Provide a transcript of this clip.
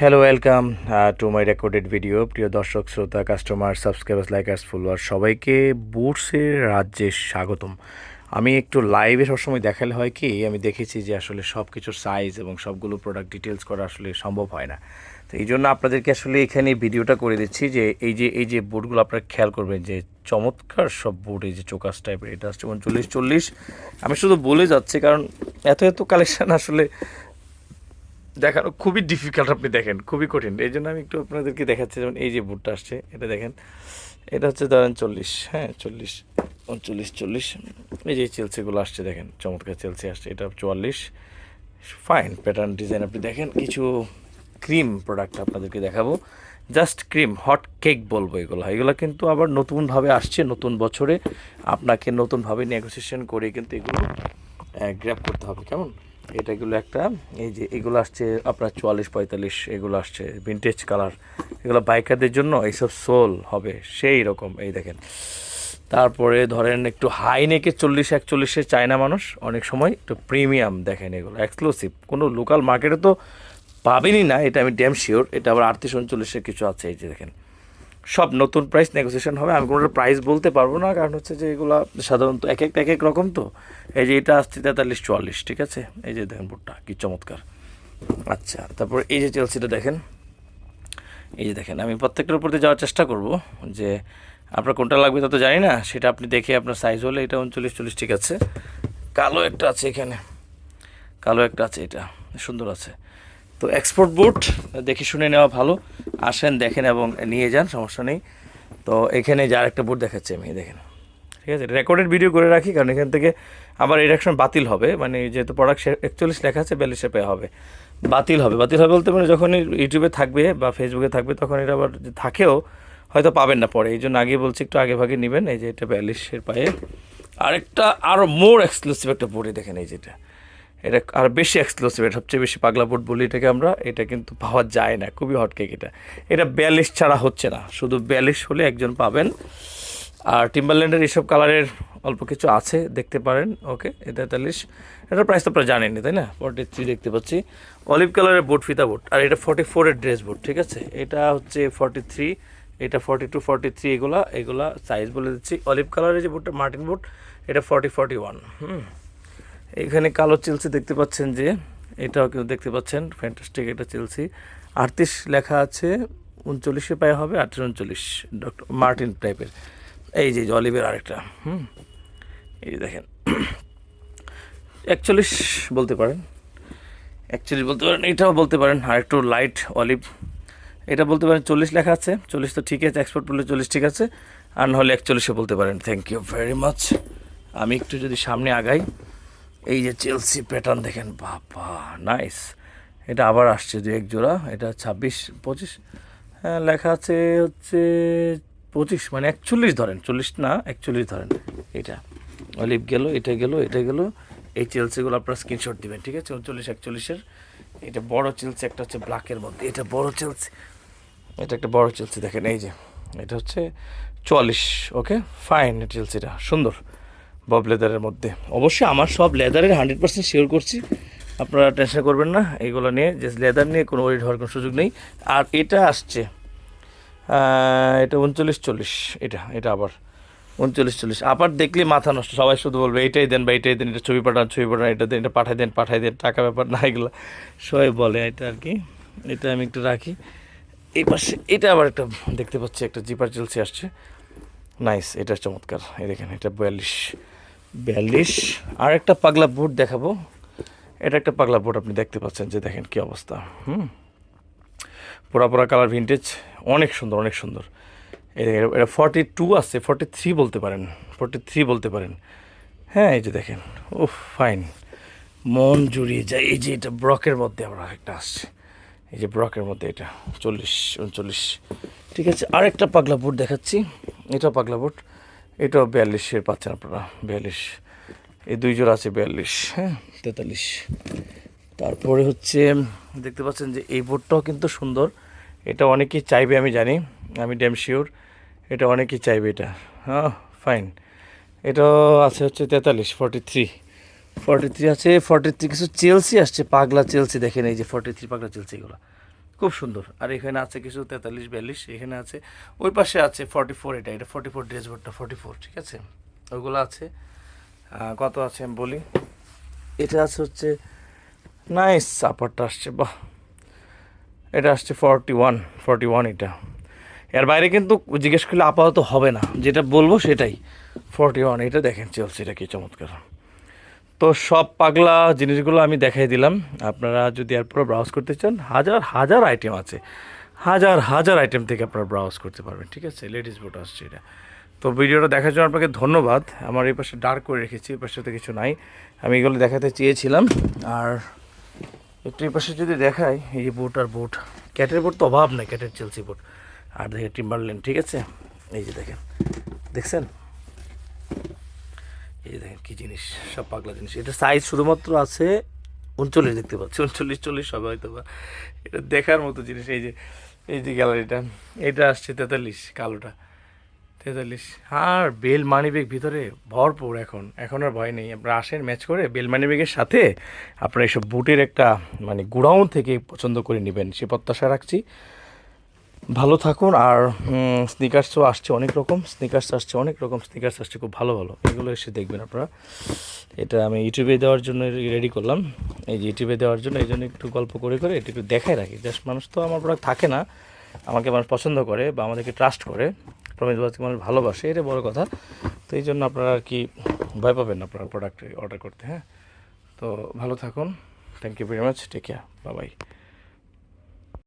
Hello welcome to my recorded video প্রিয় দর্শক, শ্রোতা কাস্টমার সাবস্ক্রাইবার্স লাইকার্স ফুলোয়ার সবাইকে বুটসের রাজ্যে স্বাগতম। আমি একটু লাইভে সবসময় দেখালে হয় কি, আমি দেখেছি যে আসলে সব কিছুর সাইজ এবং সবগুলো প্রোডাক্ট ডিটেলস করা আসলে সম্ভব হয় না। তো এই জন্য আপনাদেরকে আসলে এখানে ভিডিওটা করে দিচ্ছি যে, এই যে এই যে বুটগুলো আপনারা খেয়াল করবেন যে চমৎকার সব বুট এই যে চোকাস টাইপের এটা হচ্ছে উনচল্লিশ চল্লিশ। আমি শুধু বলে যাচ্ছি কারণ এত এত কালেকশান আসলে দেখানো খুবই ডিফিকাল্ট আপনি দেখেন, খুবই কঠিন। এই জন্য আমি একটু আপনাদেরকে দেখাচ্ছি, যেমন এই যে বুটটা আসছে, এটা দেখেন। এটা হচ্ছে ধরেন চল্লিশ হ্যাঁ চল্লিশ, উনচল্লিশ, চল্লিশ। এই যে চেলসিগুলো আসছে, দেখেন, চমৎকার চেলসি আসছে, এটা চুয়াল্লিশ। ফাইন প্যাটার্ন ডিজাইন আপনি দেখেন, কিছু ক্রিম প্রোডাক্ট আপনাদেরকে দেখাবো। জাস্ট ক্রিম হট কেক বলব এগুলো। এগুলো কিন্তু আবার নতুনভাবে আসছে, নতুন বছরে। আপনাকে নতুনভাবে নেগোসিয়েশন করে কিন্তু এগুলো গ্র্যাপ করতে হবে, কেমন? এটাগুলো একটা, এই যে এগুলো আসছে আপনার চুয়াল্লিশ, পঁয়তাল্লিশ, এগুলো আসছে ভিনটেজ কালার এগুলো বাইকারদের জন্য এইসব সোল হবে, সেই রকম, এই দেখেন। তারপরে ধরেন একটু হাই নেকে চল্লিশ, একচল্লিশে চায়না মানুষ, অনেক সময় একটু প্রিমিয়াম দেখেন এগুলো এক্সক্লুসিভ কোনো লোকাল মার্কেটে তো পাবেনই না, এটা আমি ড্যাম শিওর এটা আবার আটত্রিশ, উনচল্লিশের কিছু আছে, এই যে দেখেন। সব নতুন প্রাইস নেগোসিয়েশন হবে, আমি কোনোটা প্রাইস বলতে পারব না, কারণ হচ্ছে যে এগুলো সাধারণত এক একটা এক এক রকম তো। এই যে এটা আসছে তেতাল্লিশ চুয়াল্লিশ, ঠিক আছে? এই যে দেখেন বুটটা কি চমৎকার। আচ্ছা তারপর এই যে চেলসিটা দেখেন। এই যে দেখেন, আমি প্রত্যেকটার উপর যাওয়ার চেষ্টা করব যে আপনার কোনটা লাগবে তা তো জানি না, সেটা আপনি দেখে আপনার সাইজ হলে এটা উনচল্লিশ, চল্লিশ ঠিক আছে। কালো একটা আছে এখানে, কালো একটা আছে এটা, সুন্দর আছে। তো এক্সপোর্ট বুট দেখে শুনে নেওয়া ভালো। আসেন, দেখেন এবং নিয়ে যান, সমস্যা নেই। তো এখানে যার একটা বুট দেখাচ্ছি আমি, দেখেন। ঠিক আছে রেকর্ডেড ভিডিও করে রাখি, কারণ এখান থেকে আবার ইলেকশন বাতিল হবে। মানে যেহেতু প্রোডাক্ট একচল্লিশ লেখা আছে, বিয়াল্লিশে পেয়ে হবে। বাতিল হবে বাতিল হবে বলতে মানে যখন ইউটিউবে থাকবে বা ফেসবুকে থাকবে, তখন এটা আবার থাকেও, হয়তো পাবেন না পরে। এই জন্য আগে বলছি, একটু আগে ভাগে নেবেন। এই যে এটা বিয়াল্লিশের পায়ে। আরেকটা আরও মোর এক্সক্লুসিভ একটা বুটই দেখেন, এই যেটা এটা আর বেশি এক্সক্লুসিভ এটা সবচেয়ে বেশি পাগলা বুট বলি এটাকে আমরা, এটা কিন্তু পাওয়া যায় না, খুবই হটকেক এটা। এটা বিয়াল্লিশ ছাড়া হচ্ছে না, শুধু বিয়াল্লিশ হলে একজন পাবেন। আর টিম্বারল্যান্ডের এইসব কালারের অল্প কিছু আছে, দেখতে পারেন ওকে তেতাল্লিশ। এটার প্রাইস তো আপনারা জানেননি তাই না? ফর্টি থ্রি দেখতে পাচ্ছি। অলিভ কালারের বুট ফিতা বুট আর এটা ফর্টি ফোরের ড্রেস বুট ঠিক আছে? এটা হচ্ছে ফর্টি থ্রি এটা ফর্টি টু ফর্টি থ্রি এগুলা এগুলা সাইজ বলে দিচ্ছি। অলিভ কালারের যে বুটটা মার্টিন বুট এটা ফর্টি ফর্টি ওয়ান হুম। এখানে কালো চেলসি দেখতে পাচ্ছেন যে, এটাও কিন্তু দেখতে পাচ্ছেন ফ্যান্টাস্টিক এটা চেলসি আটত্রিশ লেখা আছে, উনচল্লিশে পায়ে হবে, আটত্রিশ উনচল্লিশ ডক্টর মার্টিন টাইপের এই যে অলিভের আরেকটা, হুম? এই দেখেন। একচল্লিশ বলতে পারেন। একচল্লিশ বলতে পারেন, এটাও বলতে পারেন, আর একটু লাইট অলিভ এটা বলতে পারেন, চল্লিশ লেখা আছে, চল্লিশ তো ঠিক আছে এক্সপোর্ট বললে চল্লিশ ঠিক আছে, আর নাহলে একচল্লিশে বলতে পারেন। থ্যাংক ইউ ভেরি মাচ আমি একটু যদি সামনে আগাই এই যে চেলসি প্যাটার্ন দেখেন, বাবা নাইস এটা আবার আসছে দু এক জোড়া, এটা ছাব্বিশ, পঁচিশ হ্যাঁ লেখা আছে হচ্ছে পঁচিশ মানে একচল্লিশ ধরেন, চল্লিশ না, একচল্লিশ ধরেন, এটা। অলিভ গেল, এটা গেল এটা গেল, এই চেলসিগুলো আপনারা স্ক্রিনশট দিবেন, ঠিক আছে? উনচল্লিশ, একচল্লিশের, এটা বড় চেলসি একটা হচ্ছে ব্ল্যাকের মধ্যে, এটা বড় চেলসি এটা একটা বড় চেলসি দেখেন, এই যে, এটা হচ্ছে চুয়াল্লিশ ওকে ফাইন চেলসিটা সুন্দর। বব লেদারের মধ্যে। অবশ্যই আমার সব লেদারের হান্ড্রেড পার্সেন্ট শিওর করছি। আপনারা টেনশন করবেন না এইগুলো নিয়ে, যে লেদার নিয়ে কোনো ওয়েট হওয়ার কোনো সুযোগ নেই। আর এটা আসছে এটা উনচল্লিশ চল্লিশ এটা এটা আবার উনচল্লিশ চল্লিশ আবার দেখলে মাথা নষ্ট, সবাই শুধু বলবে এটাই দেন বা এটাই দেন, এটা ছবি পাঠান ছবি পাঠান, এটা দেন, এটা পাঠাই দেন পাঠাই দেন, টাকা ব্যাপার না এগুলো। সবাই বলে, এটা আর কি, এটা আমি একটু রাখি। এই পাশে, এটা আবার একটা দেখতে পাচ্ছি, একটা জিপার চেলসি আসছে। নাইস এটা চমৎকার, এই দেখেন, এটা বিয়াল্লিশ। বিয়াল্লিশ। আর একটা পাগলা বুট দেখাবো। এটা একটা পাগলা বুট আপনি দেখতে পাচ্ছেন যে দেখেন কি অবস্থা। হুম? পোড়া পোড়া কালার ভিনটেজ অনেক সুন্দর অনেক সুন্দর। এটা ফর্টি টু আছে ফর্টি থ্রি বলতে পারেন ফর্টি থ্রি বলতে পারেন। হ্যাঁ এই যে দেখেন, উফ ফাইন মন জুড়িয়ে যায়, এই যে এটা ব্রকের মধ্যে আমরা একটা আসছে। এই যে ব্রকের মধ্যে এটা, চল্লিশ, উনচল্লিশ। ঠিক আছে, আরেকটা পাগলা বুট দেখাচ্ছি। এটা পাগলা বুট এটাও বিয়াল্লিশের পাচ্ছেন আপনারা, বিয়াল্লিশ। এই দুই জোড়া আছে বিয়াল্লিশ হ্যাঁ? তেতাল্লিশ। তারপরে হচ্ছে, দেখতে পাচ্ছেন যে এই বুটটাও কিন্তু সুন্দর। এটা অনেকেই চাইবে, আমি জানি, আমি ড্যাম শিওর এটা অনেকেই চাইবে এটা। হ্যাঁ ফাইন এটাও আছে হচ্ছে তেতাল্লিশ ফর্টি থ্রি ফর্টি থ্রি আছে ফর্টি থ্রি কিছু চেলসি আসছে, পাগলা চেলসি দেখেন এই যে ফর্টি থ্রি পাগলা চেলসি এগুলো। খুব সুন্দর। আর এখানে আছে কিছু তেতাল্লিশ, বিয়াল্লিশ, এখানে আছে, ওই পাশে আছে ফর্টি ফোর এটা এটা ফর্টি ফোর ড্রেস বোর্ডটা ফর্টি ফোর ঠিক আছে? ওইগুলো আছে। কত আছে আমি বলি? এটা আছে হচ্ছে নাইস সাপারটা আসছে, বাহ! এটা আসছে ফর্টি ওয়ান ফর্টি ওয়ান এটা। এর বাইরে কিন্তু জিজ্ঞেস করলে আপাতত হবে না। যেটা বলব সেটাই। ফর্টি ওয়ান এটা দেখেন, চলছে এটা কি চমৎকার। তো সব পাগলা জিনিসগুলো আমি দেখাই দিলাম। আপনারা যদি এরপর ব্রাউজ করতে চান, হাজার হাজার আইটেম আছে। হাজার হাজার আইটেম থেকে আপনারা ব্রাউজ করতে পারবেন, ঠিক আছে? লেডিস বোট আসছে এটা। তো ভিডিওটা দেখার জন্য আপনাকে ধন্যবাদ। আমার এই পাশে ডার্ক করে রেখেছি, এই পাশে তো কিছু নাই। আমি এগুলো দেখাতে চেয়েছিলাম। আর একটু এই পাশে যদি দেখাই, এই যে বোট আর বোট ক্যাটের বোট তো অভাব নেই ক্যাটের চেলসি বোট আর দেখে টিম্বারলেন ঠিক আছে? এই যে দেখেন, দেখছেন? এই দেখেন কী জিনিস, সব পাগলা জিনিস। এটা সাইজ শুধুমাত্র আছে উনচল্লিশ দেখতে পাচ্ছি। উনচল্লিশ, চল্লিশ সবাই হয়তো বা এটা দেখার মতো জিনিস, এই যে এই যে গ্যালারিটা এটা আসছে তেতাল্লিশ, কালোটা। তেতাল্লিশ। আর বেল মানি ব্যাগ ভিতরে ভরপুর এখন। এখন আর ভয় নেই। আপনারা আসেন ম্যাচ করে, বেল মানি ব্যাগের সাথে আপনারা এইসব বুটের একটা মানে গুড়াউন থেকে পছন্দ করে নেবেন। সে প্রত্যাশা রাখছি। ভালো থাকুন আর স্নিকার্সও আসছে অনেক রকম স্নিকার্স আসছে অনেক রকম স্নিকার্স আসছে খুব ভালো ভালো, এগুলো এসে দেখবেন আপনারা। এটা আমি ইউটিউবে দেওয়ার জন্য রেডি করলাম, এই যে ইউটিউবে দেওয়ার জন্য এই জন্য একটু গল্প করে করে একটু দেখাই রাখি। জাস্ট মানুষ তো আমার প্রোডাক্ট থাকে না, আমাকে মানুষ পছন্দ করে বা আমাদেরকে ট্রাস্ট করে প্রমিত বাজকে মানুষ ভালোবাসে, এটা বড় কথা। তো এই জন্য আপনারা আর কি ভয় পাবেন আপনার প্রোডাক্ট অর্ডার করতে হ্যাঁ? তো ভালো থাকুন thank you very much take care Babai